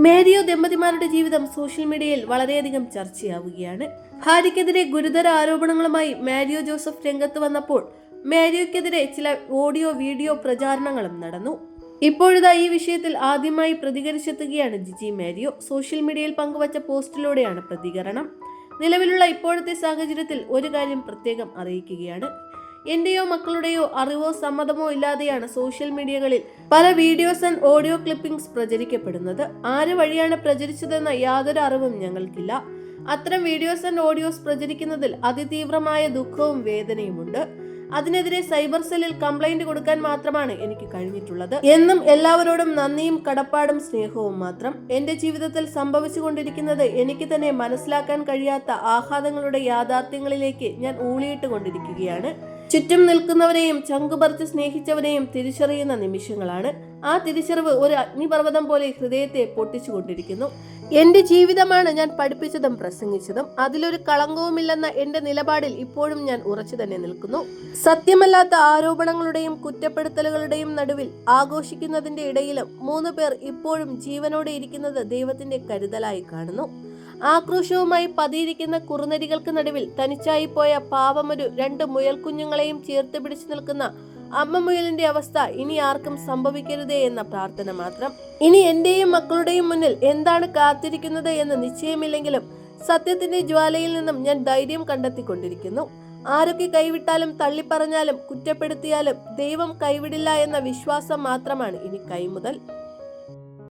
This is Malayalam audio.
നടിമാരുടെ ജീവിതം സോഷ്യൽ മീഡിയയിൽ വളരെയധികം ചർച്ചയാവുകയാണ്. ഭാര്യയ്ക്കെതിരെ ഗുരുതര ആരോപണങ്ങളുമായി മാരിയോ ജോസഫ് രംഗത്ത് വന്നപ്പോൾ മാരിയോയ്ക്കെതിരെ ചില ഓഡിയോ വീഡിയോ പ്രചാരണങ്ങളും നടന്നു. ഇപ്പോഴിതാ ഈ വിഷയത്തിൽ ആദ്യമായി പ്രതികരിച്ചെത്തുകയാണ് ജിജി മാരിയോ. സോഷ്യൽ മീഡിയയിൽ പങ്കുവച്ച പോസ്റ്റിലൂടെയാണ് പ്രതികരണം. നിലവിലുള്ള ഇപ്പോഴത്തെ സാഹചര്യത്തിൽ ഒരു കാര്യം പ്രത്യേകം അറിയിക്കുകയാണ്. എന്റെയോ മക്കളുടെയോ അറിവോ സമ്മതമോ ഇല്ലാതെയാണ് സോഷ്യൽ മീഡിയകളിൽ പല വീഡിയോസ് ആൻഡ് ഓഡിയോ ക്ലിപ്പിംഗ്സ് പ്രചരിക്കപ്പെടുന്നത്. ആര് വഴിയാണ് പ്രചരിച്ചതെന്ന യാതൊരു അറിവും ഞങ്ങൾക്കില്ല. അത്തരം വീഡിയോസ് ആൻഡ് ഓഡിയോസ് പ്രചരിക്കുന്നതിൽ അതിതീവ്രമായ ദുഃഖവും വേദനയുമുണ്ട്. അതിനെതിരെ സൈബർ സെല്ലിൽ കംപ്ലൈന്റ് കൊടുക്കാൻ മാത്രമാണ് എനിക്ക് കഴിഞ്ഞിട്ടുള്ളത്. എന്നും എല്ലാവരോടും നന്ദിയും കടപ്പാടും സ്നേഹവും മാത്രം. എന്റെ ജീവിതത്തിൽ സംഭവിച്ചുകൊണ്ടിരിക്കുന്നത് എനിക്ക് തന്നെ മനസ്സിലാക്കാൻ കഴിയാത്ത ആഘാതങ്ങളുടെ യാഥാർത്ഥ്യങ്ങളിലേക്ക് ഞാൻ ഊളിയിട്ട് കൊണ്ടിരിക്കുകയാണ് ചുറ്റും നിൽക്കുന്നവരെയും ചങ്കുപറിച്ച് സ്നേഹിച്ചവരെയും തിരിച്ചറിയുന്ന നിമിഷങ്ങളാണ്. ആ തിരിച്ചറിവ് ഒരു അഗ്നിപർവതം പോലെ ഹൃദയത്തെ പൊട്ടിച്ചുകൊണ്ടിരിക്കുന്നു. എന്റെ ജീവിതമാണ് ഞാൻ പഠിപ്പിച്ചതും പ്രസംഗിച്ചതും. അതിലൊരു കളങ്കവുമില്ലെന്ന എന്റെ നിലപാടിൽ ഇപ്പോഴും ഞാൻ ഉറച്ചു തന്നെ നിൽക്കുന്നു. സത്യമല്ലാത്ത ആരോപണങ്ങളുടെയും കുറ്റപ്പെടുത്തലുകളുടെയും നടുവിൽ ആഘോഷിക്കുന്നതിന്റെ ഇടയിലും മൂന്ന് പേർ ഇപ്പോഴും ജീവനോടെ ഇരിക്കുന്നത് ദൈവത്തിന്റെ കരുതലായി കാണുന്നു. ആക്രോശവുമായി പതിയിരിക്കുന്ന കുറുനരികൾക്ക് നടുവിൽ തനിച്ചായി പോയ പാവമൊരു രണ്ട് മുയൽക്കുഞ്ഞുങ്ങളെയും ചേർത്ത് പിടിച്ചു നിൽക്കുന്ന അമ്മ മുയലിന്റെ അവസ്ഥ ഇനി ആർക്കും സംഭവിക്കരുതേ എന്ന പ്രാർത്ഥന മാത്രം. ഇനി എന്റെയും മക്കളുടെയും മുന്നിൽ എന്താണ് കാത്തിരിക്കുന്നത് എന്ന് നിശ്ചയമില്ലെങ്കിലും സത്യത്തിന്റെ ജ്വാലയിൽ നിന്നും ഞാൻ ധൈര്യം കണ്ടെത്തിക്കൊണ്ടിരിക്കുന്നു. ആരൊക്കെ കൈവിട്ടാലും തള്ളിപ്പറഞ്ഞാലും കുറ്റപ്പെടുത്തിയാലും ദൈവം കൈവിടില്ല എന്ന വിശ്വാസം മാത്രമാണ് ഇനി കൈമുതൽ.